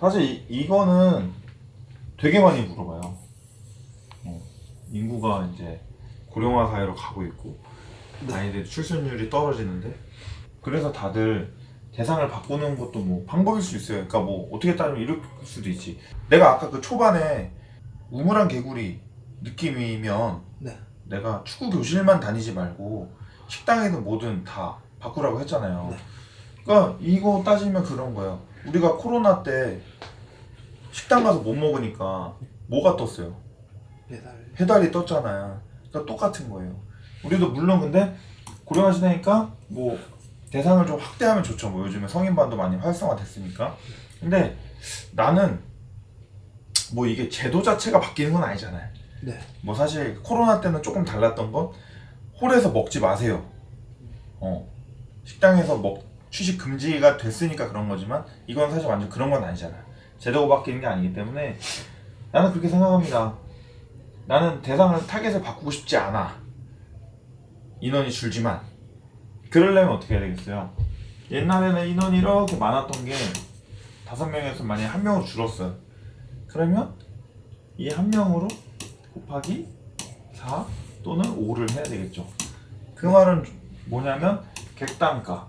사실 이, 이거는 되게 많이 물어봐요. 어, 인구가 이제 고령화 사회로 가고 있고 네. 아이들 출산율이 떨어지는데 그래서 다들 대상을 바꾸는 것도 뭐 방법일 수 있어요. 그러니까 뭐 어떻게 따지면 이럴 수도 있지. 내가 아까 그 초반에 우물한 개구리 느낌이면 네. 내가 축구 교실만 다니지 말고 식당이든 뭐든 다 바꾸라고 했잖아요. 네. 그러니까 이거 따지면 그런 거예요. 우리가 코로나 때 식당 가서 못 먹으니까 뭐가 떴어요? 배달. 배달이 떴잖아요. 그러니까 똑같은 거예요. 우리도 물론 근데 고령화 시대니까 뭐 대상을 좀 확대하면 좋죠. 뭐 요즘에 성인반도 많이 활성화됐으니까. 근데 나는 뭐 이게 제도 자체가 바뀌는 건 아니잖아요. 네. 뭐 사실 코로나 때는 조금 달랐던 건 홀에서 먹지 마세요. 어. 식당에서 먹 취식 금지가 됐으니까 그런 거지만 이건 사실 완전 그런 건 아니잖아요. 제도가 바뀌는 게 아니기 때문에 나는 그렇게 생각합니다. 나는 대상을 타겟을 바꾸고 싶지 않아. 인원이 줄지만 그러려면 어떻게 해야 되겠어요? 옛날에는 인원이 이렇게 많았던 게 다섯 명에서 만약에 한 명으로 줄었어요. 그러면 이 한 명으로 곱하기 4 또는 5를 해야 되겠죠. 그 말은 뭐냐면 객단가.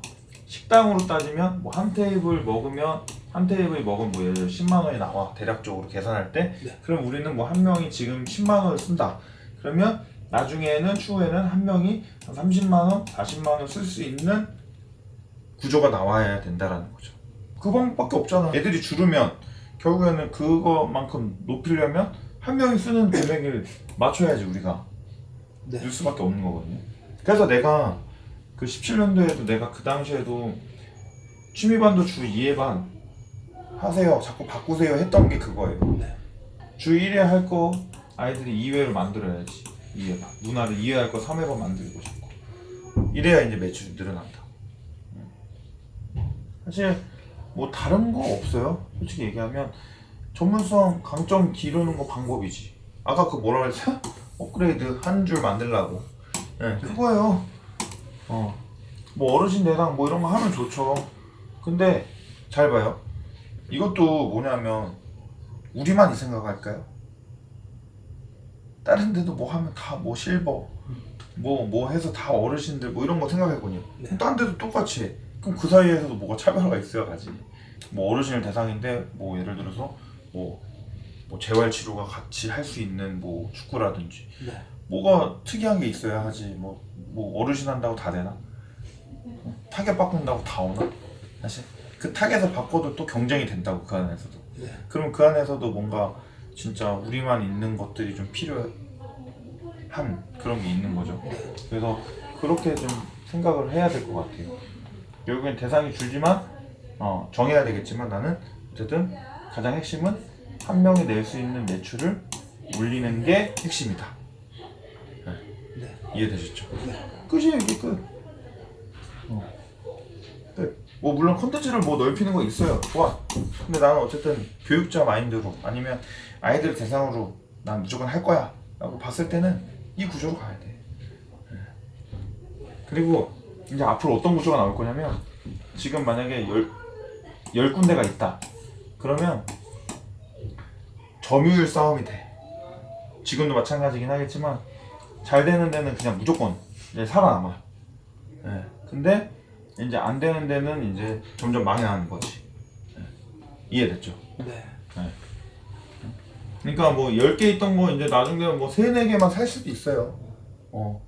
식당으로 따지면 뭐 한 테이블 먹으면 한 테이블 먹으면 뭐 예를 들어 10만 원이 나와 대략적으로 계산할 때 네. 그럼 우리는 뭐 한 명이 지금 10만 원을 쓴다. 그러면 나중에는 추후에는 한 명이 한 30만 원, 40만 원 쓸 수 있는 구조가 나와야 된다라는 거죠. 그 방법밖에 없잖아. 애들이 줄으면 결국에는 그거만큼 높이려면 한 명이 쓰는 금액을 맞춰야지 우리가 네. 늘 수밖에 없는 거거든요. 그래서 내가 그 17년도에도 내가 그 당시에도 취미반도 주 2회반 하세요. 자꾸 바꾸세요 했던 게 그거예요. 네. 주 1회 할 거 아이들이 2회를 만들어야지. 2회반. 문화를 2회 할 거 3회반 만들고 싶고. 이래야 이제 매출이 늘어난다. 음. 사실 뭐 다른 거 없어요. 솔직히 얘기하면 전문성 강점 기르는 거 방법이지. 아까 그 뭐라 그랬어? 업그레이드 한 줄 만들라고. 네, 그거예요. 어. 뭐 어르신 대상 뭐 이런 거 하면 좋죠. 근데 잘 봐요. 이것도 뭐냐면 우리만 이 생각할까요? 다른 데도 뭐 하면 다 뭐 실버 뭐뭐 해서 다 어르신들 뭐 이런 거 생각해보니 네. 그럼 딴 데도 똑같이 해. 그럼 그 사이에서도 뭐가 차별화가 있어야 가지 뭐 어르신을 대상인데 뭐 예를 들어서 뭐, 뭐 재활 치료가 같이 할 수 있는 뭐 축구라든지 네. 뭐가 특이한 게 있어야 하지 뭐, 뭐 어르신 한다고 다 되나? 타겟 바꾼다고 다 오나? 사실 그 타겟을 바꿔도 또 경쟁이 된다고 그 안에서도 네. 그럼 그 안에서도 뭔가 진짜 우리만 있는 것들이 좀 필요한 그런 게 있는 거죠 그래서 그렇게 좀 생각을 해야 될 것 같아요 결국엔 대상이 줄지만 어, 정해야 되겠지만 나는 어쨌든 가장 핵심은 한 명이 낼 수 있는 매출을 올리는 게 핵심이다 네. 이해되셨죠? 네. 끝이에요 이게 끝. 어. 끝. 뭐 물론 컨텐츠를 뭐 넓히는 거 있어요. 좋아. 근데 나는 어쨌든 교육자 마인드로 아니면 아이들 대상으로 난 무조건 할 거야. 라고 봤을 때는 이 구조로 가야 돼. 예. 그리고 이제 앞으로 어떤 구조가 나올 거냐면 지금 만약에 열, 열 군데가 있다. 그러면 점유율 싸움이 돼. 지금도 마찬가지긴 하겠지만 잘 되는 데는 그냥 무조건 이제 살아남아. 예. 근데 이제 안 되는 데는 이제 점점 망해가는 거지. 예. 이해됐죠? 네. 그러니까 뭐 10개 있던 거 이제 나중에 뭐 3, 4개만 살 수도 있어요. 어.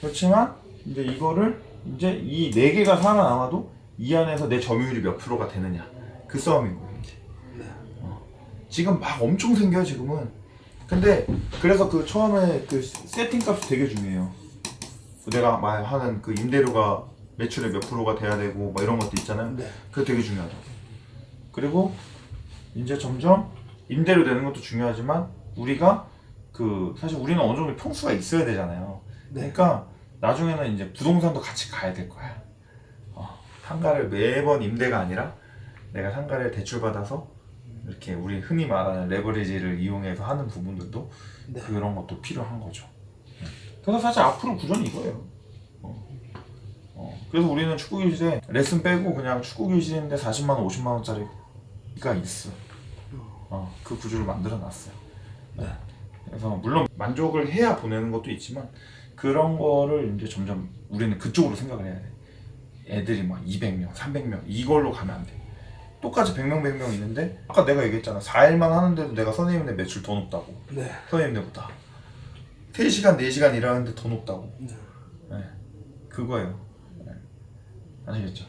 그렇지만 이제 이거를 이제 이 4개가 살아남아도 이 안에서 내 점유율이 몇 프로가 되느냐. 그 싸움인 거예요, 이제. 네. 지금 막 엄청 생겨요 지금은 근데 그래서 그 처음에 그 세팅 값이 되게 중요해요. 그 내가 말하는 그 임대료가 매출의 몇 프로가 돼야 되고 뭐 이런 것도 있잖아요. 네. 그게 되게 중요하다. 그리고 이제 점점 임대료 내는 것도 중요하지만 우리가 그 사실 우리는 어느 정도 평수가 있어야 되잖아요. 네. 그러니까 나중에는 이제 부동산도 같이 가야 될 거야. 어, 상가를 매번 임대가 아니라 내가 상가를 대출 받아서 이렇게 우리 흔히 말하는 레버리지를 이용해서 하는 부분들도 네. 그런 것도 필요한 거죠. 네. 그래서 사실 앞으로 구조는 이거예요. 어. 어. 그래서 우리는 축구 교실에 레슨 빼고 그냥 축구 교실인데 40만 원, 50만 원짜리가 있어. 어, 그 구조를 만들어 놨어요. 네. 그래서 물론 만족을 해야 보내는 것도 있지만 그런 거를 이제 점점 우리는 그쪽으로 생각을 해야 돼. 애들이 막 200명, 300명 이걸로 가면 안 돼. 똑같이 100명, 100명 있는데 아까 내가 얘기했잖아. 4일만 하는데도 내가 선생님네 매출 더 높다고. 네. 선생님네보다. 3시간, 4시간 일하는데 더 높다고. 네. 네. 그거예요. 네. 아시겠죠?